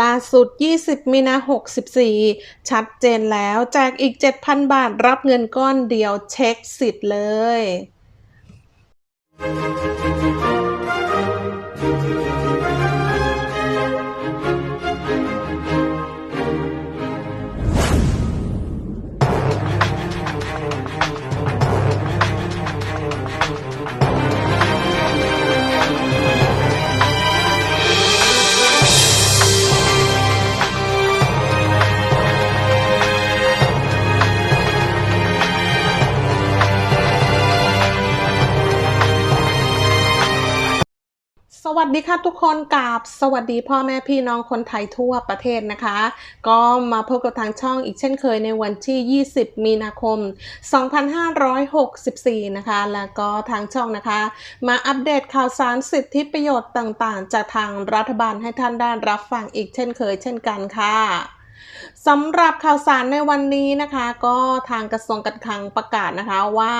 ล่าสุด 20 มีนา 64 ชัดเจนแล้วแจกอีก 7,000 บาทรับเงินก้อนเดียวเช็คสิทธิ์เลย วัสดีค่ะทุกคนกับสวัสดีพ่อแม่พี่น้องคนไทยทั่วประเทศนะคะ ก็มาพบกับทางช่องอีกเช่นเคยในวันที่ 20 มีนาคม 2564 นะคะ แล้วก็ทางช่องนะคะ มาอัปเดตข่าวสารสิทธิประโยชน์ต่างๆ จากทางรัฐบาลให้ท่านได้รับฟังอีกเช่นเคยเช่นกันค่ะ สำหรับข่าวสารในวันนี้นะคะ ก็ทางกระทรวงการคลังประกาศนะคะว่า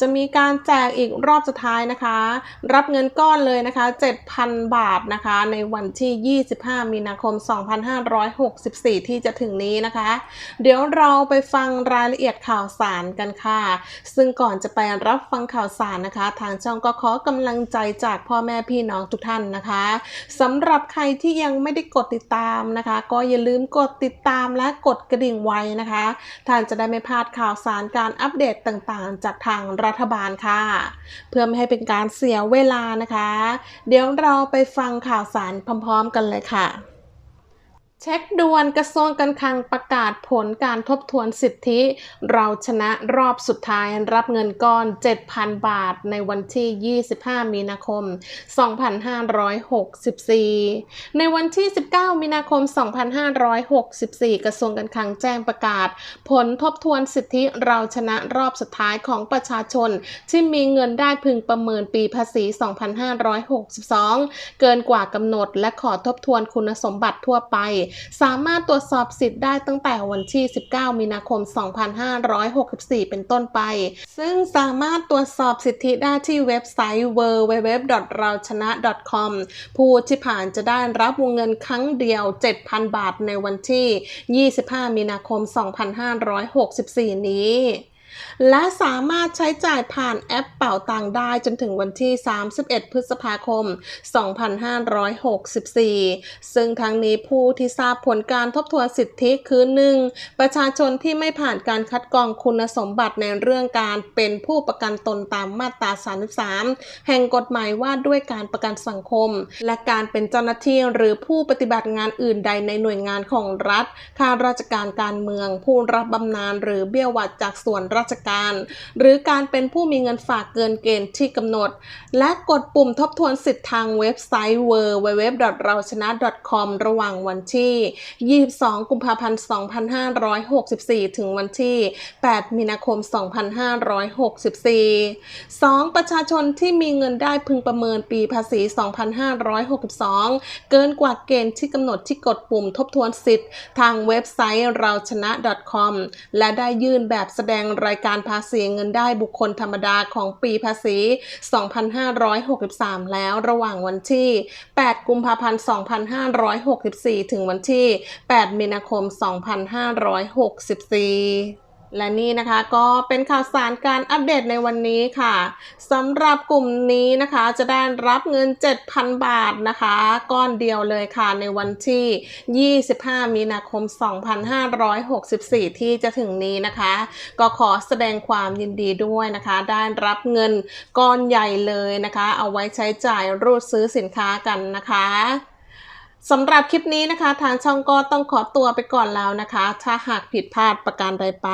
จะมีการแจกอีกรอบสุดท้ายนะคะ รับเงินก้อนเลยนะคะ 7,000 บาทนะคะ ในวันที่ 25 มีนาคม 2564 ที่จะถึงนี้นะคะ เดี๋ยวเราไปฟังรายละเอียดข่าวสารกันค่ะ ซึ่งก่อนจะไปรับฟังข่าวสารนะคะ ทางช่องก็ขอกำลังใจจากพ่อแม่พี่น้องทุกท่านนะคะสำหรับใครที่ยังไม่ได้กดติดตามนะคะ ก็อย่าลืมกดติด ตามและกดกระดิ่งไว้นะคะ ท่านจะได้ไม่พลาดข่าวสารการอัปเดตต่างๆ จากทางรัฐบาลค่ะ เพื่อไม่ให้เป็นการเสียเวลานะคะ เดี๋ยวเราไปฟังข่าวสารพร้อม ๆ กันเลยค่ะ เช็คด่วนกระทรวงการคลังประกาศผลการทบทวนสิทธิ เราชนะรอบสุดท้ายรับเงินก้อน 7,000 บาทในวันที่ 25 มีนาคม 2564 ในวันที่ 19 มีนาคม 2564 กระทรวงการคลังแจ้งประกาศ ผลทบทวนสิทธิเราชนะรอบสุดท้ายของประชาชน ที่มีเงินได้พึงประเมินปีภาษี 2562 เกินกว่ากำหนดและขอทบทวนคุณสมบัติทั่วไปสามารถตรวจสอบสิทธิ์ได้ตั้งแต่วันที่ 19 มีนาคม 2564 เป็นต้นไป ซึ่งสามารถตรวจสอบสิทธิได้ที่เว็บไซต์ www.rauncha.com ผู้ที่ผ่านจะได้รับวงเงินครั้งเดียว 7,000 บาทในวันที่ 25 มีนาคม 2564 นี้ และสามารถใช้จ่ายผ่านแอปเป่าตังได้จนถึงวันที่ 31 พฤษภาคม 2564 ซึ่งทั้งนี้ผู้ที่ทราบผลการทบทวนสิทธิคือ 1. ประชาชนที่ไม่ผ่านการคัดกรองคุณสมบัติในเรื่องการเป็นผู้ประกันตนตามมาตรา 33 แห่งกฎหมายว่าด้วยการประกันสังคม และการเป็นเจ้าหน้าที่หรือผู้ปฏิบัติงานอื่นใดในหน่วยงานของรัฐ ข้าราชการการเมือง ผู้รับบำนาญหรือเบี้ยหวัดจากส่วนราชการ หรือการเป็นผู้มีเงินฝากเกินเกณฑ์ที่กำหนด และกดปุ่มทบทวนสิทธิ์ทางเว็บไซต์ www.rauchana.com ระหว่างวันที่ 22 กุมภาพันธ์ 2564 ถึงวันที่ 8 มีนาคม 2564 2. ประชาชนที่มีเงินได้พึงประเมินปีภาษี 2562 เกินกว่าเกณฑ์ที่กำหนดที่กดปุ่มทบทวนสิทธิ์ ทางเว็บไซต์เราชนะ .com และได้ยื่นแบบแสดงรายการภาษีเงินได้บุคคลธรรมดาของปีภาษี 2563 แล้วระหว่างวันที่ 8 กุมภาพันธ์ 2564 ถึงวันที่ 8 มีนาคม 2564 และนี่นะคะก็เป็นข่าวสารการอัปเดตในวันนี้ค่ะสำหรับกลุ่มนี้นะคะจะได้รับเงิน 7,000 บาทนะคะ ก้อนเดียวเลยค่ะในวันที่ 25 มีนาคม 2564 ที่จะถึงนี้นะคะ ก็ขอแสดงความยินดีด้วยนะคะ ได้รับเงินก้อนใหญ่เลยนะคะ เอาไว้ใช้จ่ายรูดซื้อสินค้ากันนะคะ สำหรับคลิปนี้นะคะ ทางช่องก็ต้องขอตัวไปก่อนแล้วนะคะ ถ้าหากผิดพลาดประการใดไป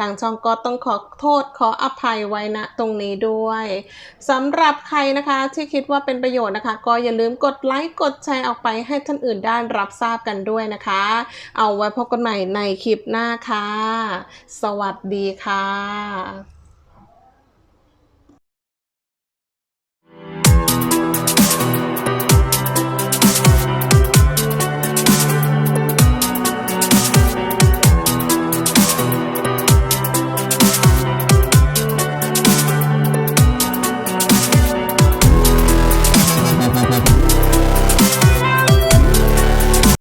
ทางช่องก็ต้องขอโทษขออภัยไว้ณตรงนี้ด้วยสำหรับใครนะคะที่คิดว่าเป็นประโยชน์นะคะ ก็อย่าลืมกดไลค์กดแชร์ออกไปให้ท่านอื่นได้รับทราบกันด้วยนะคะ เอาไว้พบกันใหม่ในคลิปหน้าค่ะ สวัสดีค่ะ